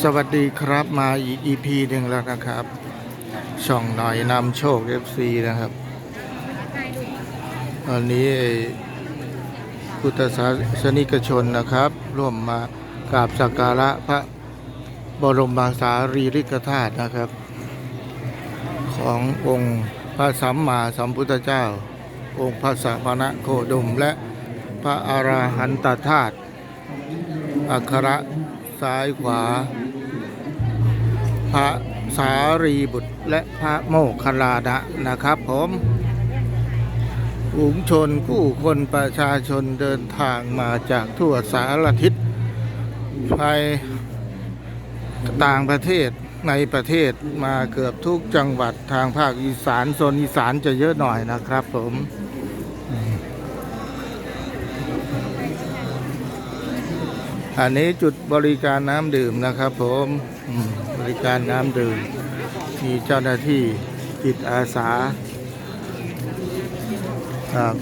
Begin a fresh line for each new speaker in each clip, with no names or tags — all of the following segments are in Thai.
สวัสดีครับมาอีก EP หนึ่งแล้วนะครับ ช่องหน่อยนำโชค FC นะครับวันนี้พุทธศาสนิกชนนะครับ ร่วมมากราบสักการะพระบรมสารีริกธาตุนะครับ ขององค์พระสัมมาสัมพุทธเจ้า องค์พระสัมณะโคดมและพระอาราหันตธาตุ อัคระซ้ายขวา พระสารีบุตรและพระโมคคัลลานะนะครับผมฝูงชนผู้คนประชาชนเดินทางมาจากทั่วสารทิศภายต่างประเทศในประเทศมาเกือบทุกจังหวัดทางภาคอีสานโซนอีสานจะเยอะหน่อยนะครับผม อันนี้จุดบริการน้ำดื่มนะครับผมบริการน้ำดื่ม มีเจ้าหน้าที่จิตอาสาครับ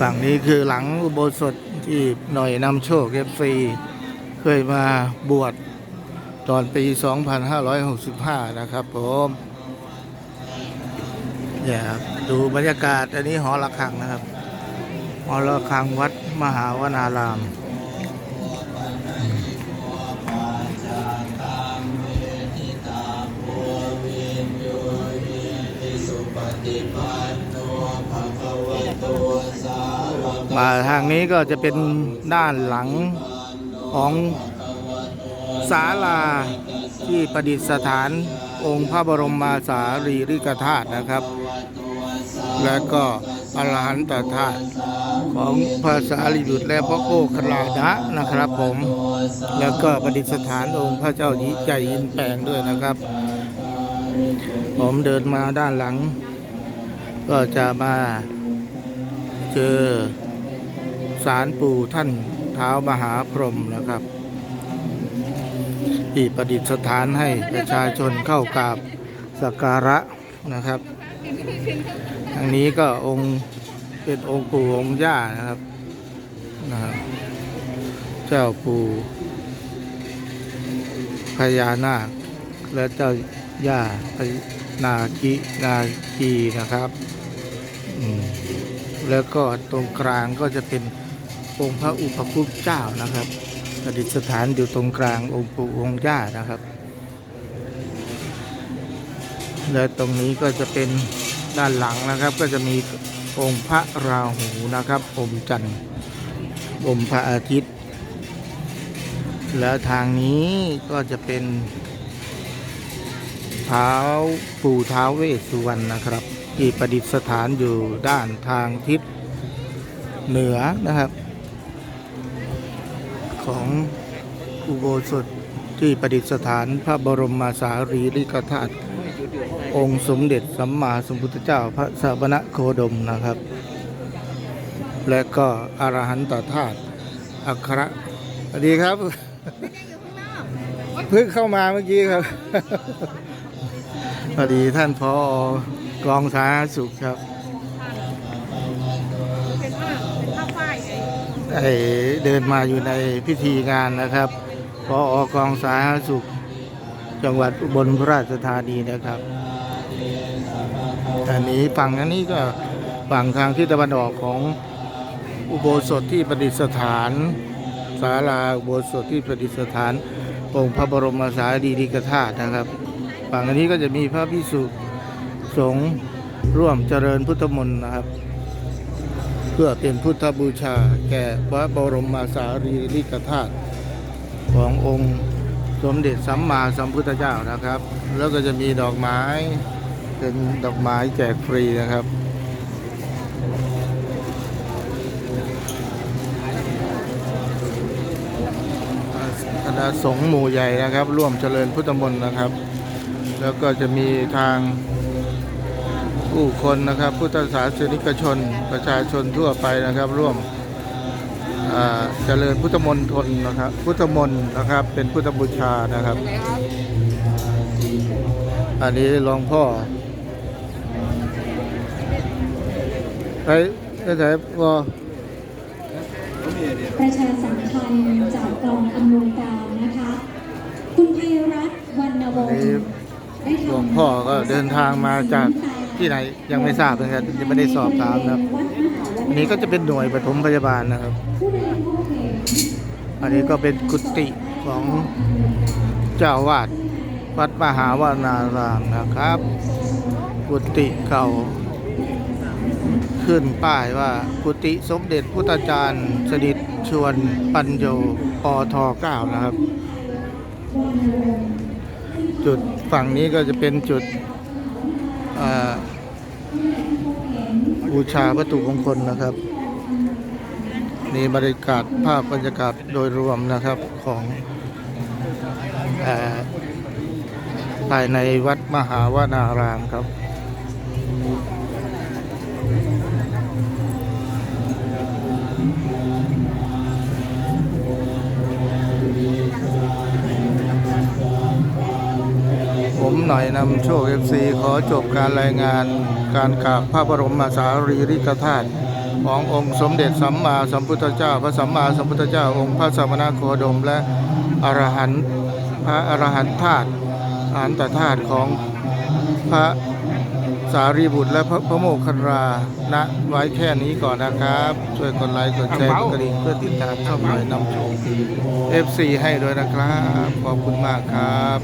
ฝั่งนี้คือหลังอุโบสถที่หน่อยนำโชคเอฟซีเคยมาบวชตอนปี 2565 นะครับผมเนี่ยครับดูบรรยากาศอันนี้หอระฆังนะครับ หอระฆังวัดมหาวนารามมาทางนี้ก็จะเป็นด้านหลังของศาลาที่ประดิษฐานองค์พระบรมมาสารีริกธาตุนะครับ และก็อรหันตธาตุของพระสารีบุตรและพระโอคลานะนะครับผม แล้วก็ประดิษฐานองค์พระเจ้าหญิงใจยินแปลงด้วยนะครับ ผมเดินมาด้านหลัง ก็จะมาเจอสารปู่ท่านเท้ามหาพรหมนะครับ ที่ประดิษฐานให้ประชาชนเข้ากราบสักการะนะครับ ทางนี้ก็องค์เป็นองค์ปู่องค์ย่านะครับนะครับ เจ้าปู่พญานาคและเจ้าย่าพญนาคินาคีนะครับแล้วก็ตรงกลางก็จะเป็นองค์พระอุปคุปเจ้านะครับประดิษฐานอยู่ตรงกลางองค์ปู่องค์ย่านะครับ และตรงนี้ก็จะเป็น ด้านหลังนะครับก็จะมีองค์พระราหูนะครับอมจันทร์อมพระอาทิตย์ แล้วทางนี้ก็จะเป็นเท้าปู่เท้าเวสสุวรรณนะครับ ที่ประดิษฐานอยู่ด้านทางทิศเหนือนะครับ ของอุโบสถที่ประดิษฐานพระบรมสารีริกธาตุ องค์สมเด็จสัมมาสัมพุทธเจ้าพระสาวนะโคดมนะครับ และก็อรหันตธาตุอัครสวัสดีครับเพิ่งเข้ามาเมื่อกี้ครับพอดีท่านพอกองสาธารณสุขครับ
เป็นผ้าเป็นผ้าฝ้ายไง
ไอเดินมาอยู่ในพิธีงานนะครับพออกองสาธารณสุข จังหวัดอุบลราชธานีนะครับ อันนี้ฝั่งอันนี้ก็ฝั่งทางทิศตะวันออกของอุโบสถที่ประดิษฐานศาลาอุโบสถที่ประดิษฐานองค์พระบรมสารีริกธาตุนะครับฝั่งอันนี้ก็จะมีพระพิสุสงฆ์ร่วมเจริญพุทธมนต์นะครับ เพื่อเป็นพุทธบูชาแก่พระบรมสารีริกธาตุขององค์ สมเด็จสัมมาสัมพุทธเจ้านะครับ แล้วก็จะมีดอกไม้เป็นดอกไม้แจกฟรีนะครับคณะสงฆ์หมู่ใหญ่นะครับ ร่วมเจริญพุทธมนต์นะครับ แล้วก็จะมีทางผู้คนนะครับ พุทธศาสนิกชนประชาชนทั่วไปนะครับ ร่วม เจริญพุทธมนต์ทนนะครับ พุทธมนตนะครับ เป็นพุทธบูชานะครับ อันนี้หลวงพ่อไปไปไหนพ่อ
ประชาสัมพันธ์จากกองอำนวยการนะคะ คุณไพรัตน์วรรณวงศ์ได้ทำ
หลวงพ่อก็เดินทางมาจาก ที่ไหนยังไม่ทราบเหมือนกันยังไม่ได้สอบถามนะครับ อันนี้ก็จะเป็นหน่วยปฐมพยาบาลนะครับ อันนี้ก็เป็นกุฏิของเจ้าวาดวัดมหาวานารามนะครับ กุฏิเก่า ขึ้นป้ายว่ากุฏิสมเด็จพุทธาจารย์สนิทชวนปัญโยปทเก้านะครับ จุดฝั่งนี้ก็จะเป็นจุด บูชาวัตถุมงคลนะครับ นี่บรรยากาศภาพบรรยากาศโดยรวมนะครับของอภายในวัดมหาวนารามครับ น่อยนำโชคเอฟซีขอจบการรายงานการกราบพระบรมสารีริกธาตุขององค์สมเด็จสัมมาสัมพุทธเจ้า พระสัมมาสัมพุทธเจ้า องค์พระสมณโคดม และอรหันต์พระอรหันตธาตุอรหันตธาตุของพระสารีบุตรและพระพระโมคคัลลาณไว้แค่นี้ก่อนนะครับ ช่วยกดไลค์กดแชร์กดกระดิ่งเพื่อติดตามช่องหน่อยนำโชค FC ให้ด้วยนะครับ ขอบคุณมากครับ